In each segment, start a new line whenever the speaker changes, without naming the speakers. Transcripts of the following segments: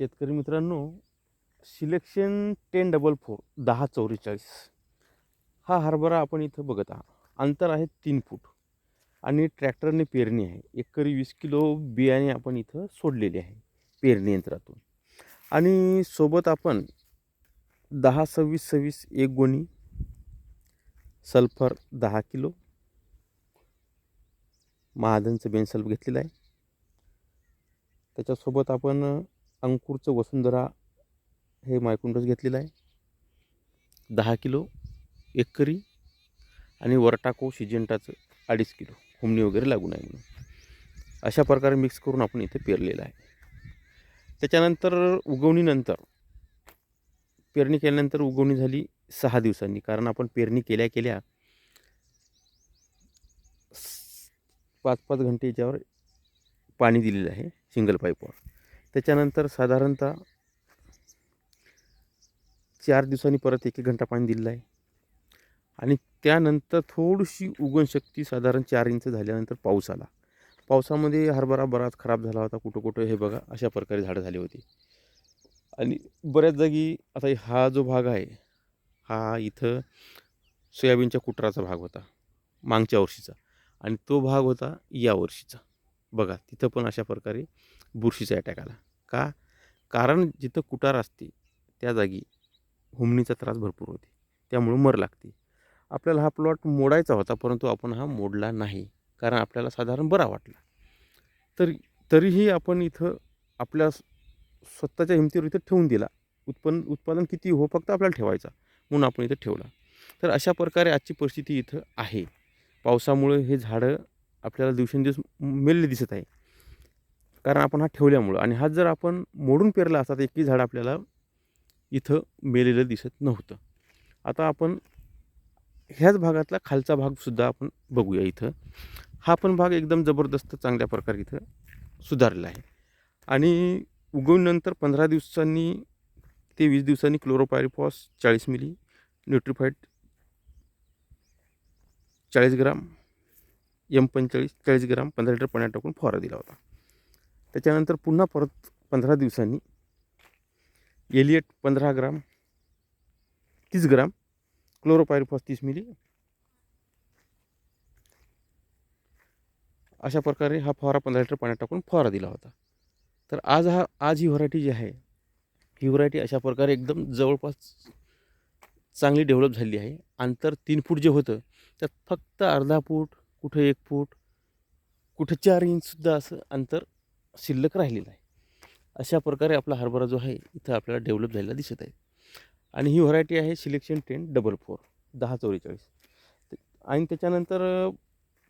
शेतकरी मित्रांनो selection ten double four दहा चौवेचाळीस हा हरभरा आपण इथं बघत आहात. अंतर आहे तीन फूट आणि ट्रॅक्टरने पेरणी आहे. एकरी वीस किलो बियाणे आपण इथं सोडलेले आहे पेरणी यंत्रातून. आणि सोबत आपण दहा सव्वीस सव्वीस एक गोणी सल्फर दहा किलो महादनचं बेनसल्फ घेतलेलं आहे. त्याच्यासोबत आपण अंकुरचं वसुंधरा हे मायकुंडस घेतलेलं आहे. दहा किलो एकरी आणि वरटाको शिजेंटाचं अडीच किलो हुमणी वगैरे लागू नये म्हणून. अशा प्रकारे मिक्स करून आपण इथे पेरलेलं आहे. त्याच्यानंतर उगवणीनंतर पेरणी केल्यानंतर उगवणी झाली सहा दिवसांनी कारण आपण पेरणी केल्या केल्या स- पाच पाच घंटे याच्यावर पाणी दिलेलं आहे सिंगल पाईपवर त्याच्यानंतर साधारणतः चार दिवसांनी परत एक एक घंटा पाणी दिलेलं आहे. आणि त्यानंतर थोडीशी उगवणशक्ती साधारण चार इंच झाल्यानंतर पाऊस आला. पावसामध्ये हरभरा बराच खराब झाला होता कुठं कुठं हे बघा अशा प्रकारे झाडं झाली होती. आणि बऱ्याच जागी आता हा जो भाग आहे हा इथं सोयाबीनच्या कुटराचा भाग होता मागच्या वर्षीचा. आणि तो भाग होता या वर्षीचा. बघा तिथं पण अशा प्रकारे बुरशीचा अटॅक आला. का? कारण जिथं कुटार असते त्या जागी हुमणीचा त्रास भरपूर होते. त्यामुळं मर लागते. आपल्याला हा प्लॉट मोडायचा होता परंतु आपण हा मोडला नाही. कारण आपल्याला साधारण बरा वाटला. तर तरीही आपण इथं आपल्या स्वतःच्या हिमतीवर इथं ठेवून दिला. उत्पन्न उत्पादन किती हो फक्त आपल्याला ठेवायचा म्हणून आपण इथं ठेवला. तर अशा प्रकारे आजची परिस्थिती इथं आहे. पावसामुळे हे झाडं आपल्याला दिवसेंदिवस मेलले दिसत आहे. कारण आपण हा ठेवल्यामुळं आणि हा जर आपण मोडून पेरला असता तर एकही झाड आपल्याला इथं मेलेलं दिसत नव्हतं. आता आपण ह्याच भागातला खालचा भागसुद्धा आपण बघूया इथं. हा पण भाग एकदम जबरदस्त चांगल्या प्रकारे इथं सुधारलेला आहे. आणि उगवणीनंतर पंधरा दिवसांनी ते वीस दिवसांनी क्लोरोपायरिफॉस चाळीस मिली न्यूट्रिफाईट चाळीस ग्राम एम पंचेचाळीस चाळीस ग्राम पंधरा लिटर पाण्यात टाकून फवारा दिला होता. त्याच्यानंतर पुन्हा परत पंधरा दिवसांनी एलिएट पंधरा ग्राम तीस ग्राम क्लोरोपायरफॉस तीस मिली. अशा प्रकारे हा फवारा पंधरा लिटर पाण्यात टाकून फवारा दिला होता. तर आज हा आज ही व्हरायटी जी आहे ही व्हरायटी अशा प्रकारे एकदम जवळपास चांगली डेव्हलप झाली आहे. अंतर तीन फूट जे होतं त्यात फक्त अर्धा फूट कुठं एक फूट कुठं चार इंचसुद्धा असं अंतर शिल्लक राहिलेलं आहे. अशा प्रकारे आपला हरभरा जो आहे इथं आपल्याला डेव्हलप झालेला दिसत आहे. आणि ही व्हरायटी आहे सिलेक्शन टेन डबल फोर दहा चौवेचाळीस. आणि त्याच्यानंतर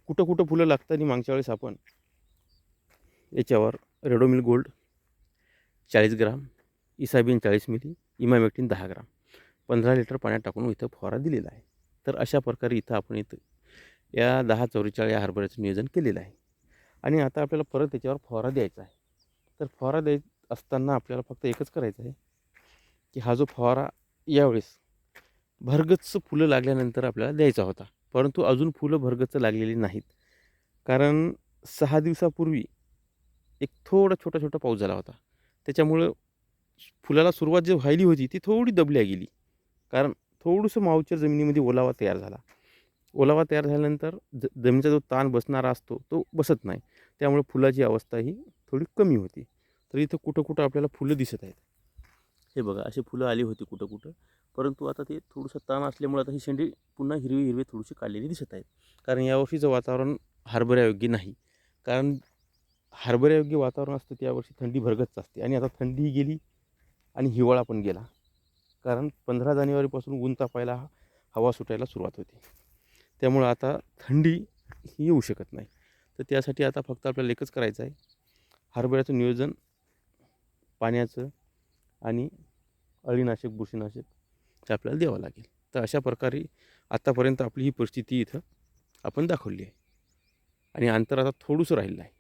कुठं कुठं फुलं लागतात आणि मागच्या वेळेस आपण याच्यावर रेडोमिल गोल्ड चाळीस ग्राम इसाबीन चाळीस मिली इमामेक्टिन दहा ग्राम पंधरा लिटर पाण्यात टाकून इथं फवारा दिलेला आहे. तर अशा प्रकारे इथं आपण इथं या दहा चौवेचाळीस या हरभऱ्याचं नियोजन केलेलं आहे. आणि आता आपल्याला परत त्याच्यावर फवारा द्यायचा आहे. तर फवारा द्याय असताना आपल्याला फक्त एकच करायचं आहे की हा जो फवारा यावेळेस भरगच्च फुलं लागल्यानंतर आपल्याला द्यायचा होता. परंतु अजून फुलं भरगच्च लागलेली नाहीत. कारण सहा दिवसापूर्वी एक थोडा छोटा छोटा पाऊस झाला होता. त्याच्यामुळं फुलाला सुरुवात जी व्हायली होती ती थोडी दबल्या गेली. कारण थोडंसं मावच्या जमिनीमध्ये ओलावा तयार झाला. ओलावा तयार झाल्यानंतर ज जमिनीचा जो ताण बसणारा असतो तो बसत नाही. त्यामुळे फुलाची अवस्था ही थोडी कमी होती. तर इथं कुठं कुठं आपल्याला फुलं दिसत आहेत. हे बघा अशी फुलं आली होती कुठं कुठं. परंतु आता ते थोडंसं ताण असल्यामुळे आता ही शेंडी पुन्हा हिरवी हिरवी थोडीशी काढलेली दिसत आहेत. कारण यावर्षीचं वातावरण हरभऱ्यायोग्य नाही. कारण हरभऱ्यायोग्य वातावरण असतं त्यावर्षी थंडी भरगतच असते. आणि आता थंडी गेली आणि हिवाळा पण गेला. कारण पंधरा जानेवारीपासून ऊन तापायला हवा सुटायला सुरुवात होते. त्यामुळं आता थंडी ही येऊ शकत नाही. तर त्यासाठी आता फक्त आपल्याला एकच करायचं आहे. हरभऱ्याचं नियोजन पाण्याचं आणि अळीनाशक बुरशीनाशक ते आपल्याला द्यावं लागेल. तर अशा प्रकारे आत्तापर्यंत आपली ही परिस्थिती इथं आपण दाखवली आहे. आणि अंतर आता थोडंसं राहिलं आहे.